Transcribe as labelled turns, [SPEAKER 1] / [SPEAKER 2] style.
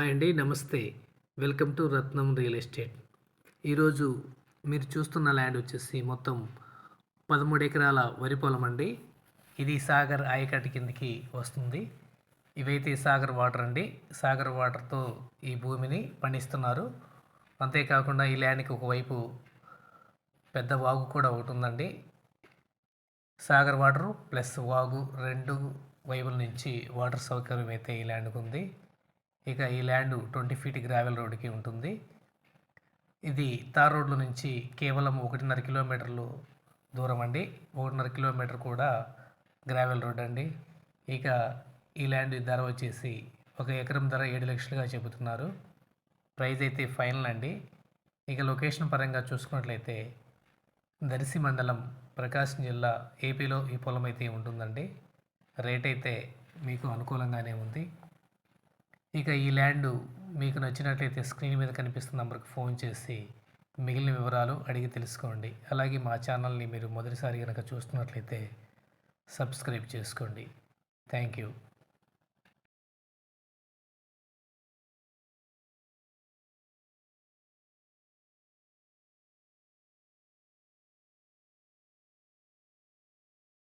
[SPEAKER 1] Hi అండి నమస్తే. Welcome to Ratnam real estate. ఈరోజు మీరు చూస్తున్న ల్యాండ్ వచ్చేసి మొత్తం పదమూడు ఎకరాల వరి పొలం అండి. ఇది సాగర్ ఆయకట్టు కిందకి వస్తుంది. ఇవైతే సాగర్ వాటర్ అండి. సాగర్ వాటర్తో ఈ భూమిని పండిస్తున్నారు. అంతేకాకుండా ఈ ల్యాండ్కి ఒకవైపు పెద్ద వాగు కూడా ఒకటి ఉందండి. సాగర్ వాటర్ ప్లస్ వాగు రెండు వైపుల నుంచి వాటర్ సౌకర్యం అయితే ఈ ల్యాండ్కి ఉంది. ఇక ఈ ల్యాండ్ ట్వంటీ ఫీట్ గ్రావెల్ రోడ్డుకి ఉంటుంది. ఇది తార్ రోడ్ల నుంచి కేవలం ఒకటిన్నర కిలోమీటర్లు దూరం అండి. ఒకటిన్నర కిలోమీటర్ కూడా గ్రావెల్ రోడ్ అండి. ఇక ఈ ల్యాండ్ ధర వచ్చేసి ఒక ఎకరం ధర ఏడు లక్షలుగా చెబుతున్నారు. ప్రైస్ అయితే ఫైనల్ అండి. ఇక లొకేషన్ పరంగా చూసుకున్నట్లయితే దర్శి మండలం ప్రకాశం జిల్లా ఏపీలో ఈ పొలం అయితే ఉంటుందండి. రేట్ అయితే మీకు అనుకూలంగానే ఉంది. ఇక ఈ ల్యాండ్ మీకు నచ్చినట్లయితే స్క్రీన్ మీద కనిపిస్తున్న నంబర్కి ఫోన్ చేసి మిగిలిన వివరాలు అడిగి తెలుసుకోండి. అలాగే మా ఛానల్ని మీరు మొదటిసారి కనుక చూస్తున్నట్లయితే సబ్స్క్రైబ్ చేసుకోండి. Thank you